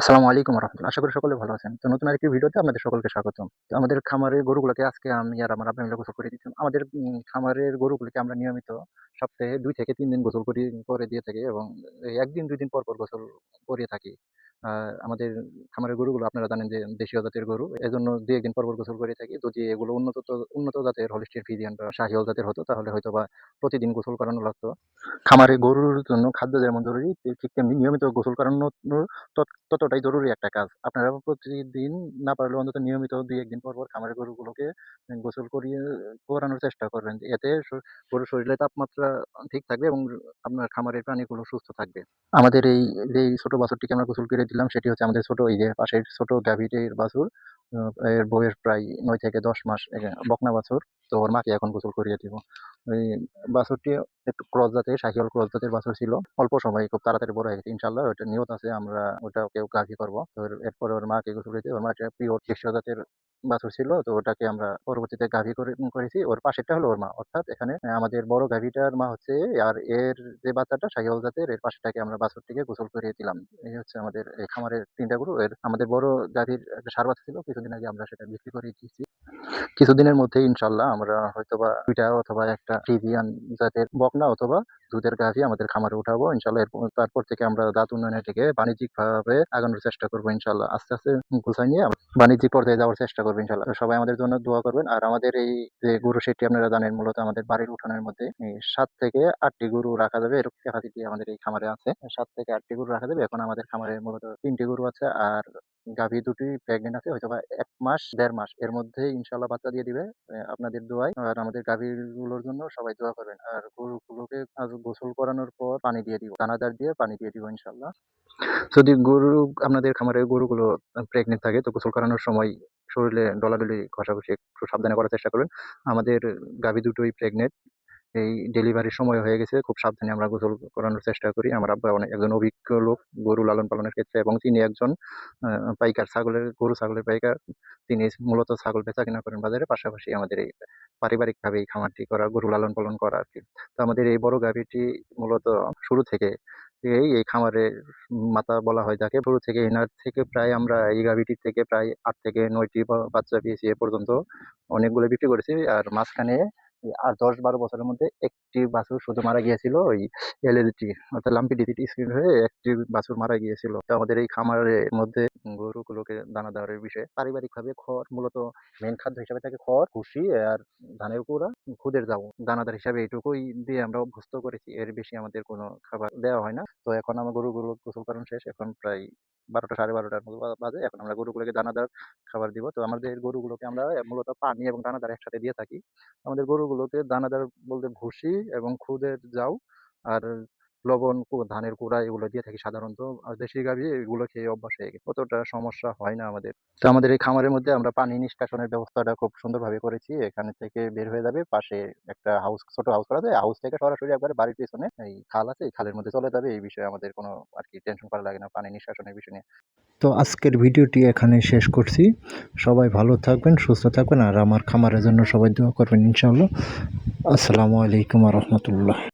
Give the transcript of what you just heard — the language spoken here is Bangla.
আসসালামু আলাইকুম রহমতুল্লাহ। আশা করি সকলে ভালো আছেন। তো নতুন আরেকটি ভিডিওতে আপনাদের সকলকে স্বাগতম। তো আমাদের খামারের গরুগুলোকে আজকে আমি আর আমার আপনার গোসল করে দিচ্ছি। আমাদের খামারের গরুগুলোকে আমরা নিয়মিত সপ্তাহে দুই থেকে তিন দিন গোসল করি, করে দিয়ে থাকি এবং একদিন দুই দিন পর পর গোসল করিয়ে থাকি। আমাদের খামারের গরুগুলো আপনারা জানেন যে দেশীয় জাতের গরু এজন্য দুই একদিন পর পর গোসল করে থাকি যদি এগুলো উন্নত উন্নত জাতের হলিস্টির ফিজিয়ান বা শাহিওয়াল জাতের হতো তাহলে হয়তো বা প্রতিদিন গোসল করানো লাগতো খামারে গরুর জন্য খাদ্য যেমন জরুরি ঠিক তেমনি নিয়মিত গোসল করানো ততটাই জরুরি একটা কাজ। আপনারা প্রতিদিন না পারলেও অন্তত নিয়মিত ২-১ দিন পর, পর খামারের গরুগুলোকে গোসল করিয়ে করানোর চেষ্টা করবেন। এতে গরুর শরীরে তাপমাত্রা ঠিক থাকবে এবং আপনার খামারের প্রাণীগুলো সুস্থ থাকবে। আমাদের এই যেই ছোট বাছুরটিকে আমরা গোসল করে দিলাম সেটি হচ্ছে আমাদের ছোট যে পাশের ছোট গাভীটির বাছুর। এর বয়স প্রায় নয় থেকে ১০ মাস বকনা বাছুর। তো ওর মাকে এখন গোসল করিয়ে দিব। ওই বাছুরটি একটু ক্রস জাতের, শাহিওয়াল ক্রস জাতের বাছুর ছিল। অল্প সময় খুব তাড়াতাড়ি বড় হয়ে গেছে। ইনশাআল্লাহ ওটা নিয়ত আছে, আমরা ওটাকেও গাভী করব। তো এরপরে ওর মাকে গোসল করেছি। ওর মা একটা পিওর দেশীয় জাতের বাছুর ছিল। তো ওটাকে আমরা পরবর্তীতে গাভী করেছি। ওর পাশেরটা হলো ওর মা। অর্থাৎ এখানে আমাদের বড় গাভীটার মা হচ্ছে, আর এর যে বাচ্চাটা, শাহিওয়াল জাতের, এর পাশেরটাকে আমরা বাছুরটিকে গোসল করিয়ে দিলাম। এই হচ্ছে আমাদের, এই খামারের ৩ টা গরু। এর আমাদের বড় গাভীর একটা ষাঁড় বাচ্চা ছিল। কিছুদিন আগে আমরা সেটা বিক্রি করে দিয়েছি। কিছুদিনের মধ্যেই ইনশাআল্লাহ আমরা হয়তোবা ২ টা অথবা ১ টা ফ্রিজিয়ান জাতের বকনা অথবা দুধের গাভী আমাদের খামারে উঠাবো। ইনশাআল্লাহ এরপর তারপর থেকে আমরা দাঁত উন্নয়নের বাণিজ্যিক ভাবে আগানোর চেষ্টা করব ইনশাল্লাহ আস্তে, আস্তে গুছায় নিয়ে বাণিজ্যিক পর্যায়ে যাওয়ার চেষ্টা করব ইনশাআল্লাহ। সবাই আমাদের জন্য দোয়া করবেন। আর আমাদের এই যে গরু সেটটি আপনারা জানেন মূলত আমাদের বাড়ির উঠানের মধ্যে ৭ থেকে আটটি গরু রাখা যাবে এরকম ক্যাপাসিটি আমাদের এই খামারে আছে। সাত থেকে আটটি গরু রাখা যাবে। এখন আমাদের খামারে মূলত তিনটি গরু আছে আর গাভী দুটি প্রেগনেন্ট আছে, হয়তোবা এক মাস, দেড় মাস এর মধ্যেই ইনশাআল্লাহ বাচ্চা দিয়ে দিবে। আপনাদের দোয়ায় আর আমাদের গাভীগুলোর জন্য সবাই দোয়া করবেন। আর গরুগুলোকে গোসল করানোর পর পানি দিয়ে দিব। দানাদার দিয়ে পানি দিয়ে দিব ইনশাল্লাহ যদি গরু, আপনাদের খামারে গরুগুলো আ প্রেগন্যান্ট থাকে, তো গোসল করানোর সময় শরীরে ডলাডলি ঘষাঘষি একটু সাবধানে করার চেষ্টা করবেন। আমাদের গাভী দুটোই প্রেগন্যান্ট। এই ডেলিভারির সময় হয়ে গেছে। খুব সাবধানে আমরা গোসল করানোর চেষ্টা করি। আমার আব্বা অনেক একজন অভিজ্ঞ লোক গরু লালন-পালনের ক্ষেত্রে এবং তিনি একজন পাইকার ছাগলের গরু ছাগলের পাইকার। তিনি মূলত ছাগল বেচা-কেনা করেন বাজারে। পাশাপাশি আমাদের এই পারিবারিকভাবে এই খামারটি করা, গরু লালন-পালন করা আরকি। তো আমাদের এই বড় গাভীটি মূলত শুরু থেকে এই, এই খামারের মাতা বলা হয় যাকে। শুরু থেকে এনার থেকে প্রায় আমরা এই গাভীটির থেকে প্রায় আট থেকে ৯ টি বা বাচ্চা পেয়েছি এ পর্যন্ত। অনেকগুলো বিক্রি করেছি। আর মাঝখানে আর দশ বারো বছরের মধ্যে একটি বাছুর শুধু মারা গিয়েছিল ওই এলএলটি অর্থাৎ লাম্পি ডিজিট স্কিন হয়ে একটি বাছুর মারা গিয়েছিল। তো আমাদের এই খামারের মধ্যে গরুগুলোকে দানা দেওয়ার বিষয়ে পারিবারিকভাবে খড় মূলত মেইন খাদ্য হিসাবে থাকে খড়, ভুসি আর ধানের কুড়া, খুদের জাউ। দানাদার হিসাবে এটুকুই দিয়ে আমরা অভ্যস্ত করেছি। এর বেশি আমাদের কোনো খাবার দেওয়া হয় না। তো এখন আমার গরুগুলো গোসল করানো শেষ। এখন প্রায় ১২টা ১২:৩০ মতো বাজে। এখন আমরা গরুগুলোকে দানাদার খাবার দিব। তো আমাদের গরুগুলোকে আমরা মূলত পানি এবং দানাদার একসাথে দিয়ে থাকি। আমাদের গরুগুলোকে দানাদার বলতে ভুসি এবং খুদের জাউ আর লবণ, ধানের কুড়া এগুলো দিয়ে থাকি সাধারণত। দেশি গাভী এগুলো খেয়ে অভ্যাস হয়ে গেছে। অতটা সমস্যা হয় না আমাদের। তো আমাদের এই খামারের মধ্যে আমরা পানি নিষ্কাশনের ব্যবস্থাটা খুব সুন্দরভাবে করেছি। এখান থেকে বের হয়ে যাবে। পাশে একটা হাউস ছোট হাউস করা যায় হাউস থেকে সরাসরি একবারে বাড়ির পেছনে এই খাল আছে। এই খালের মধ্যে চলে যাবে। এই বিষয়ে আমাদের কোনো আর কি টেনশন করা লাগে না পানি নিষ্কাশনের বিষয় নিয়ে। তো আজকের ভিডিওটি এখানে শেষ করছি। সবাই ভালো থাকবেন, সুস্থ থাকবেন আর আমার খামারের জন্য সবাই দোয়া করবেন ইনশাআল্লাহ। আসসালামু আলাইকুম রাহমাতুল্লাহ।